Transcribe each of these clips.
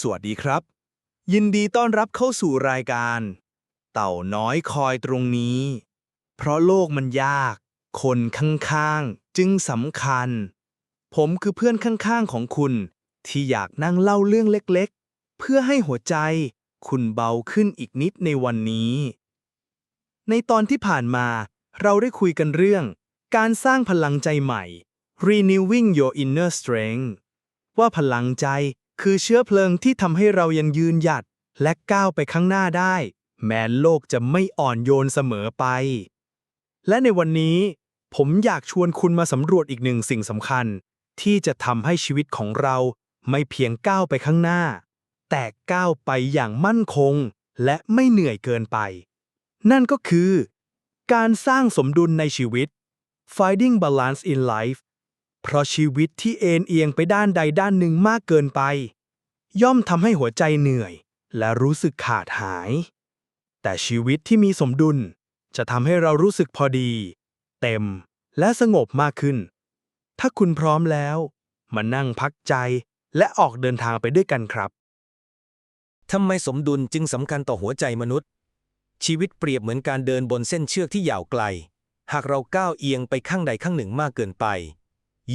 สวัสดีครับ ยินดีต้อนรับเข้าสู่รายการ เต่าน้อยคอยตรงนี้ เพราะโลกมันยาก คนข้างๆ จึงสำคัญ ผมคือเพื่อนข้างๆของคุณ ที่อยากนั่งเล่าเรื่องเล็กๆ เพื่อให้หัวใจ คุณเบาขึ้นอีกนิดในวันนี้ ในตอนที่ผ่านมาเราได้คุยกันเรื่อง การสร้างพลังใจใหม่ renewing your inner strength ว่าพลังใจ คือเชื้อเพลิงที่ทำให้เรายังยืนหยัดและก้าวไปข้างหน้าได้ แม้โลกจะไม่อ่อนโยนเสมอไป และในวันนี้ ผมอยากชวนคุณมาสำรวจอีกหนึ่งสิ่งสำคัญ ที่จะทำให้ชีวิตของเราไม่เพียงก้าวไปข้างหน้า แต่ก้าวไปอย่างมั่นคง และไม่เหนื่อยเกินไป นั่นก็คือ การสร้างสมดุลในชีวิต finding balance in life เพราะชีวิตที่เอ็นเอียงไปด้านใดด้านหนึ่งมากเกินไป ย่อมทำให้หัวใจเหนื่อย และรู้สึกขาดหาย แต่ชีวิตที่มีสมดุล จะทำให้เรารู้สึกพอดี เต็มและสงบมากขึ้น ถ้าคุณพร้อมแล้ว มานั่งพักใจและออกเดินทางไปด้วยกันครับทำไมสมดุลจึงสำคัญต่อหัวใจมนุษย์ ชีวิตเปรียบเหมือนการเดินบนเส้นเชือกที่ยาวไกล หากเราก้าวเอียงไปข้างใดข้างหนึ่งมากเกินไป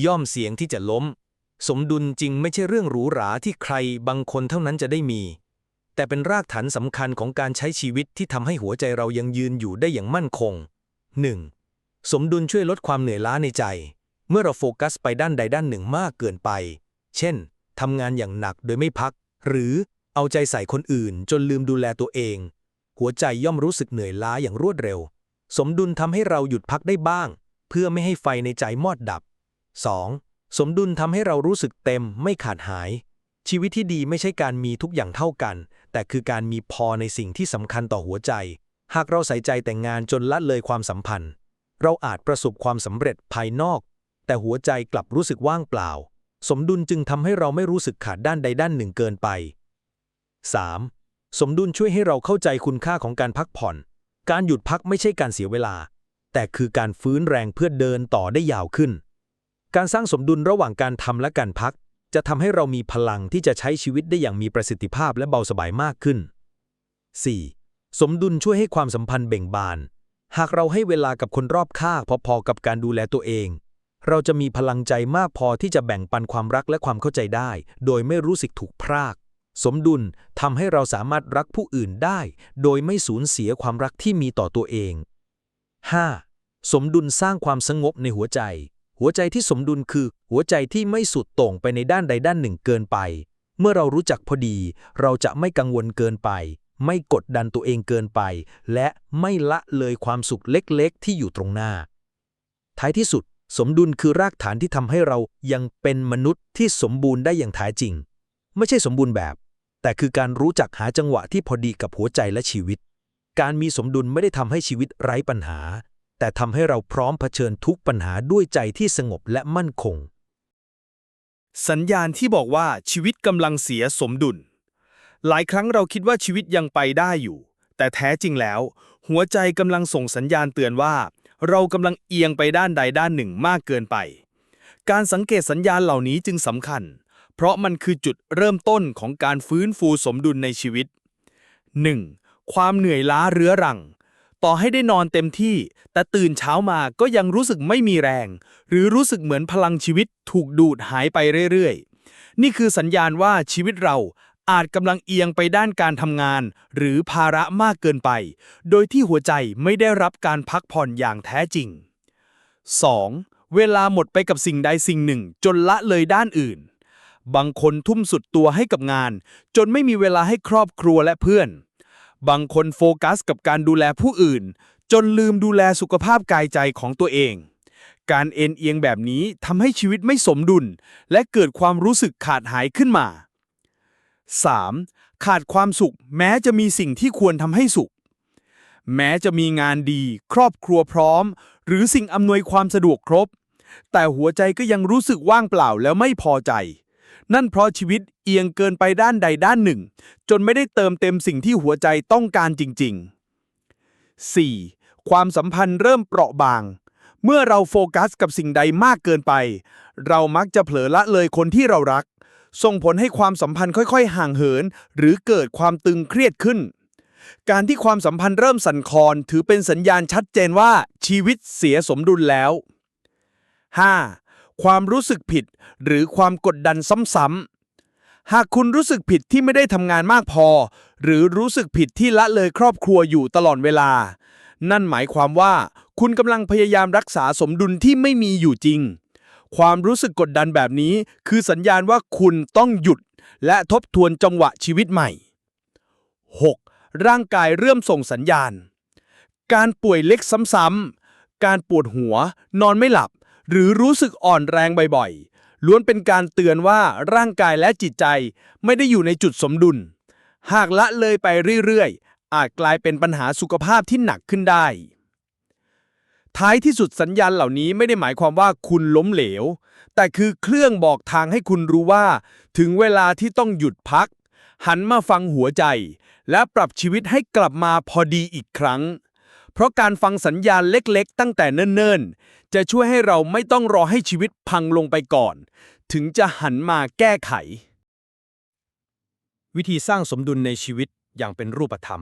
ย่อมเสี่ยงที่จะล้ม สมดุลจริงไม่ใช่เรื่องหรูหราที่ใครบางคนเท่านั้นจะได้มี แต่เป็นรากฐานสำคัญของการใช้ชีวิตที่ทำให้หัวใจเรายังยืนอยู่ได้อย่างมั่นคง 1. สมดุลช่วยลดความเหนื่อยล้าในใจ เมื่อเราโฟกัสไปด้านใดด้านหนึ่งมากเกินไป เช่นทำงานอย่างหนักโดยไม่พัก หรือเอาใจใส่คนอื่นจนลืมดูแลตัวเอง หัวใจย่อมรู้สึกเหนื่อยล้าอย่างรวดเร็ว สมดุลทำให้เราหยุดพักได้บ้าง เพื่อไม่ให้ไฟในใจมอดดับ 2. สมดุลทำให้เรารู้สึกเต็มไม่ขาดหาย ชีวิตที่ดีไม่ใช่การมีทุกอย่างเท่ากัน แต่คือการมีพอในสิ่งที่สำคัญต่อหัวใจ หากเราใส่ใจแต่งงานจนละเลยความสัมพันธ์ เราอาจประสบความสำเร็จภายนอก แต่หัวใจกลับรู้สึกว่างเปล่า สมดุลจึงทำให้เราไม่รู้สึกขาดด้านใดด้านหนึ่งเกินไป 3. สมดุลช่วยให้เราเข้าใจคุณค่าของการพักผ่อน การหยุดพักไม่ใช่การเสียเวลา แต่คือการฟื้นแรงเพื่อเดินต่อได้ยาวขึ้น การสร้างสมดุลระหว่างการทำและการพัก จะทำให้เรามีพลังที่จะใช้ชีวิตได้อย่างมีประสิทธิภาพและเบาสบายมากขึ้น 4. สมดุลช่วยให้ความสัมพันธ์เบ่งบาน หากเราให้เวลากับคนรอบข้างพอๆกับการดูแลตัวเอง เราจะมีพลังใจมากพอที่จะแบ่งปันความรักและความเข้าใจได้ โดยไม่รู้สึกถูกพราก สมดุลทำให้เราสามารถรักผู้อื่นได้ โดยไม่สูญเสียความรักที่มีต่อตัวเอง 5. สมดุลสร้างความสงบในหัวใจ หัวใจที่สมดุลคือหัวใจที่ไม่สุดโต่งไปในด้านใดด้านหนึ่งเกินไป เมื่อเรารู้จักพอดี เราจะไม่กังวลเกินไป ไม่กดดันตัวเองเกินไป และไม่ละเลยความสุขเล็กๆ ที่อยู่ตรงหน้า ท้ายที่สุด สมดุลคือรากฐานที่ทำให้เรายังเป็นมนุษย์ที่สมบูรณ์ได้อย่างแท้จริง ไม่ใช่สมบูรณ์แบบ แต่คือการรู้จักหาจังหวะที่พอดีกับหัวใจและชีวิต การมีสมดุลไม่ได้ทำให้ชีวิตไร้ปัญหา แต่ทำให้เราพร้อมเผชิญทุกปัญหาด้วยใจที่สงบและมั่นคง สัญญาณที่บอกว่าชีวิตกำลังเสียสมดุล หลายครั้งเราคิดว่าชีวิตยังไปได้อยู่ แต่แท้จริงแล้ว หัวใจกำลังส่งสัญญาณเตือนว่า เรากำลังเอียงไปด้านใดด้านหนึ่งมากเกินไป การสังเกตสัญญาณเหล่านี้จึงสำคัญ เพราะมันคือจุดเริ่มต้นของการฟื้นฟูสมดุลในชีวิต 1. ความเหนื่อยล้าเรื้อรัง ต่อให้ได้นอนเต็มที่ แต่ตื่นเช้ามาก็ยังรู้สึกไม่มีแรง หรือรู้สึกเหมือนพลังชีวิตถูกดูดหายไปเรื่อยๆ นี่คือสัญญาณว่าชีวิตเราอาจกำลังเอียงไปด้านการทำงาน หรือภาระมากเกินไป โดยที่หัวใจไม่ได้รับการพักผ่อนอย่างแท้จริง 2. เวลาหมดไปกับสิ่งใดสิ่งหนึ่ง จนละเลยด้านอื่น บางคนทุ่มสุดตัวให้กับงาน จนไม่มีเวลาให้ครอบครัวและเพื่อน บางคนโฟกัสกับการดูแลผู้อื่น จนลืมดูแลสุขภาพกายใจของตัวเอง การเอ็นเอียงแบบนี้ทำให้ชีวิตไม่สมดุล และเกิดความรู้สึกขาดหายขึ้นมา 3. ขาดความสุขแม้จะมีสิ่งที่ควรทำให้สุข แม้จะมีงานดี ครอบครัวพร้อม หรือสิ่งอำนวยความสะดวกครบ แต่หัวใจก็ยังรู้สึกว่างเปล่าแล้วไม่พอใจ นั่นเพราะชีวิตเอียงเกินไปด้านใดด้านหนึ่ง จนไม่ได้เติมเต็มสิ่งที่หัวใจต้องการจริง ๆ 4. ความสัมพันธ์เริ่มเปราะบาง เมื่อเราโฟกัสกับสิ่งใดมากเกินไป เรามักจะเผลอละเลยคนที่เรารัก ส่งผลให้ความสัมพันธ์ค่อย ๆ ห่างเหิน หรือเกิดความตึงเครียดขึ้น การที่ความสัมพันธ์เริ่มสั่นคลอนถือเป็นสัญญาณชัดเจนว่าชีวิตเสียสมดุลแล้ว 5. ความรู้สึกผิด หรือความกดดันซ้ำๆ หากคุณรู้สึกผิดที่ไม่ได้ทำงานมากพอ หรือรู้สึกผิดที่ละเลยครอบครัวอยู่ตลอดเวลา นั่นหมายความว่า คุณกำลังพยายามรักษาสมดุลที่ไม่มีอยู่จริง ความรู้สึกกดดันแบบนี้ คือสัญญาณว่าคุณต้องหยุด และทบทวนจังหวะชีวิตใหม่ 6. ร่างกายเริ่มส่งสัญญาณ การป่วยเล็กซ้ำๆ การปวดหัว นอนไม่หลับ หรือรู้สึกอ่อนแรงบ่อยๆ ล้วนเป็นการเตือนว่าร่างกายและจิตใจไม่ได้อยู่ในจุดสมดุล หากละเลยไปเรื่อยๆ อาจกลายเป็นปัญหาสุขภาพที่หนักขึ้นได้ ท้ายที่สุดสัญญาณเหล่านี้ไม่ได้หมายความว่าคุณล้มเหลว แต่คือเครื่องบอกทางให้คุณรู้ว่า ถึงเวลาที่ต้องหยุดพัก หันมาฟังหัวใจ และปรับชีวิตให้กลับมาพอดีอีกครั้งเพราะการฟังสัญญาณเล็กๆ ตั้งแต่เนิ่นๆ จะช่วยให้เราไม่ต้องรอให้ชีวิตพังลงไปก่อน ถึงจะหันมาแก้ไข วิธีสร้างสมดุลในชีวิตอย่างเป็นรูปธรรม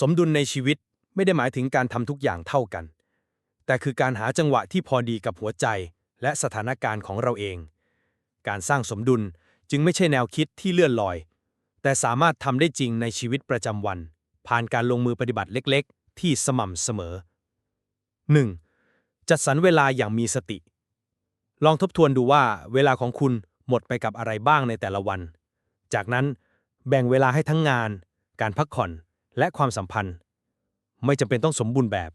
สมดุลในชีวิตไม่ได้หมายถึงการทำทุกอย่างเท่ากัน แต่คือการหาจังหวะที่พอดีกับหัวใจและสถานการณ์ของเราเอง การสร้างสมดุลจึงไม่ใช่แนวคิดที่เลื่อนลอย แต่สามารถทำได้จริงในชีวิตประจำวัน ผ่านการลงมือปฏิบัติเล็ก ๆ ที่สม่ำเสมอ 1. จัดสรรเวลาอย่างมีสติ ลองทบทวนดูว่าเวลาของคุณหมดไปกับอะไรบ้างในแต่ละวัน จากนั้นแบ่งเวลาให้ทั้งงาน การพักผ่อน และความสัมพันธ์ ไม่จำเป็นต้องสมบูรณ์แบบ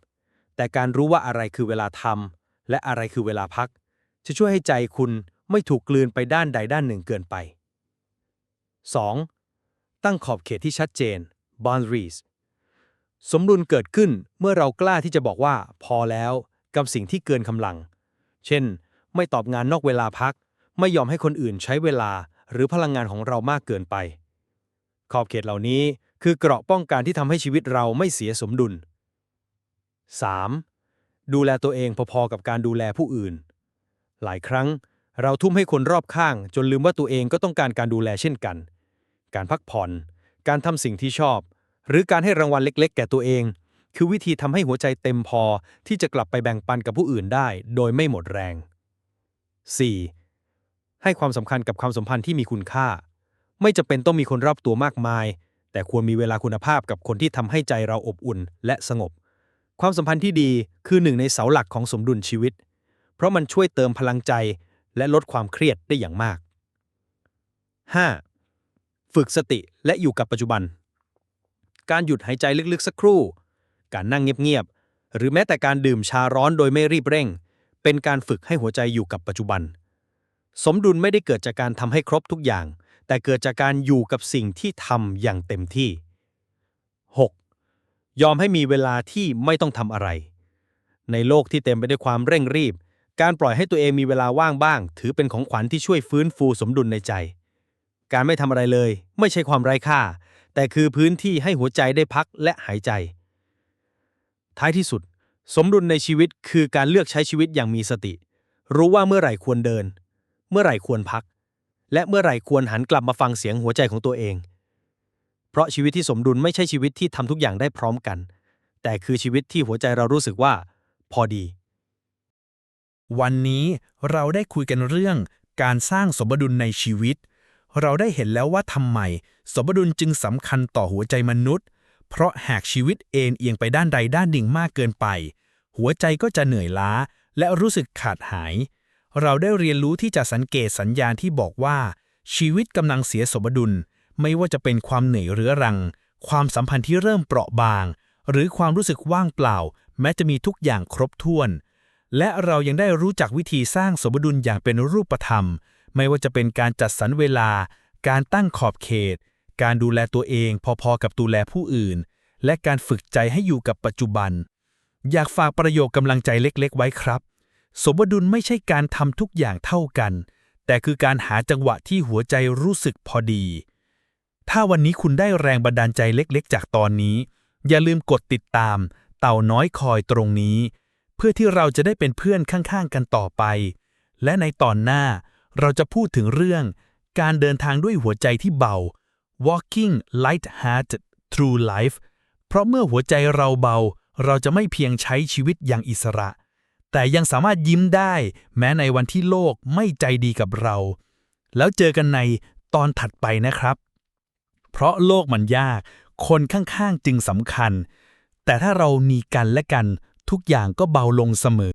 แต่การรู้ว่าอะไรคือเวลาทำและอะไรคือเวลาพัก จะช่วยให้ใจคุณไม่ถูกกลืนไปด้านใดด้านหนึ่งเกินไป 2. ตั้งขอบเขตที่ชัดเจน boundaries สมดุลเกิดขึ้นเมื่อเรากล้าที่จะบอกว่า พอแล้วกับสิ่งที่เกินกำลัง เช่น ไม่ตอบงานนอกเวลาพัก ไม่ยอมให้คนอื่นใช้เวลาหรือพลังงานของเรามากเกินไป ขอบเขตเหล่านี้คือเกราะป้องกันที่ทำให้ชีวิตเราไม่เสียสมดุล 3. ดูแลตัวเองพอๆกับการดูแลผู้อื่น หลายครั้งเราทุ่มให้คนรอบข้าง จนลืมว่าตัวเองก็ต้องการการดูแลเช่นกัน การพักผ่อน การทำสิ่งที่ชอบ หรือการให้รางวัลเล็ก ๆ แก่ตัวเอง คือวิธีทำให้หัวใจเต็มพอที่จะกลับไปแบ่งปันกับผู้อื่นได้ โดยไม่หมดแรง 4. ให้ความสำคัญกับความสัมพันธ์ที่มีคุณค่า ไม่จำเป็นต้องมีคนรอบตัวมากมาย แต่ควรมีเวลาคุณภาพกับคนที่ทำให้ใจเราอบอุ่นและสงบ ความสัมพันธ์ที่ดีคือหนึ่งในเสาหลักของสมดุลชีวิต เพราะมันช่วยเติมพลังใจและลดความเครียดได้อย่างมาก 5. ฝึกสติและอยู่กับปัจจุบัน การหยุดหายใจลึกๆสักครู่ การนั่งเงียบๆ หรือแม้แต่การดื่มชาร้อนโดยไม่รีบเร่ง เป็นการฝึกให้หัวใจอยู่กับปัจจุบัน สมดุลไม่ได้เกิดจากการทำให้ครบทุกอย่าง แต่เกิดจากการอยู่กับสิ่งที่ทำอย่างเต็มที่ 6. ยอมให้มีเวลาที่ไม่ต้องทำอะไร ในโลกที่เต็มไปด้วยความเร่งรีบ การปล่อยให้ตัวเองมีเวลาว่างบ้าง ถือเป็นของขวัญที่ช่วยฟื้นฟูสมดุลในใจ การไม่ทำอะไรเลย ไม่ใช่ความไร้ค่า แต่คือพื้นที่ให้หัวใจได้พักและหายใจ ท้ายที่สุด สมดุลในชีวิตคือการเลือกใช้ชีวิตอย่างมีสติ รู้ว่าเมื่อไหร่ควรเดิน เมื่อไหร่ควรพัก และเมื่อไหร่ควรหันกลับมาฟังเสียงหัวใจของตัวเอง เพราะชีวิตที่สมดุลไม่ใช่ชีวิตที่ทำทุกอย่างได้พร้อมกัน แต่คือชีวิตที่หัวใจเรารู้สึกว่า พอดี วันนี้เราได้คุยกันเรื่องการสร้างสมดุลในชีวิต เราได้เห็นแล้วว่าทำไม สมดุลจึงสำคัญต่อหัวใจมนุษย์ เพราะหากชีวิตเอนเอียงไปด้านใดด้านหนึ่งมากเกินไป หัวใจก็จะเหนื่อยล้า และรู้สึกขาดหาย เราได้เรียนรู้ที่จะสังเกตสัญญาณที่บอกว่า ชีวิตกำลังเสียสมดุล ไม่ว่าจะเป็นความเหนื่อยเรื้อรัง ความสัมพันธ์ที่เริ่มเปราะบาง หรือความรู้สึกว่างเปล่า แม้จะมีทุกอย่างครบถ้วน และเรายังได้รู้จักวิธีสร้างสมดุลอย่างเป็นรูปธรรม ไม่ว่าจะเป็นการจัดสรรเวลา การตั้งขอบเขต การดูแลตัวเองพอๆกับดูแลผู้อื่น และการฝึกใจให้อยู่กับปัจจุบัน อยากฝากประโยคกำลังใจเล็กๆ ไว้ครับ สมดุลไม่ใช่การทำทุกอย่างเท่ากัน แต่คือการหาจังหวะที่หัวใจรู้สึกพอดี ถ้าวันนี้คุณได้แรงบันดาลใจเล็กๆ จากตอนนี้ อย่าลืมกดติดตาม เต่าน้อยคอยตรงนี้ เพื่อที่เราจะได้เป็นเพื่อนข้างๆกันต่อไป และในตอนหน้า เราจะพูดถึงเรื่อง การเดินทางด้วยหัวใจที่เบา walking light-hearted through life เพราะเมื่อหัวใจเราเบา เราจะไม่เพียงใช้ชีวิตอย่างอิสระ แต่ยังสามารถยิ้มได้ แม้ในวันที่โลกไม่ใจดีกับเรา แล้วเจอกันในตอนถัดไปนะครับ เพราะโลกมันยาก คนข้างๆจึงสำคัญ แต่ถ้าเรามีกันและกันทุกอย่างก็เบาลงเสมอ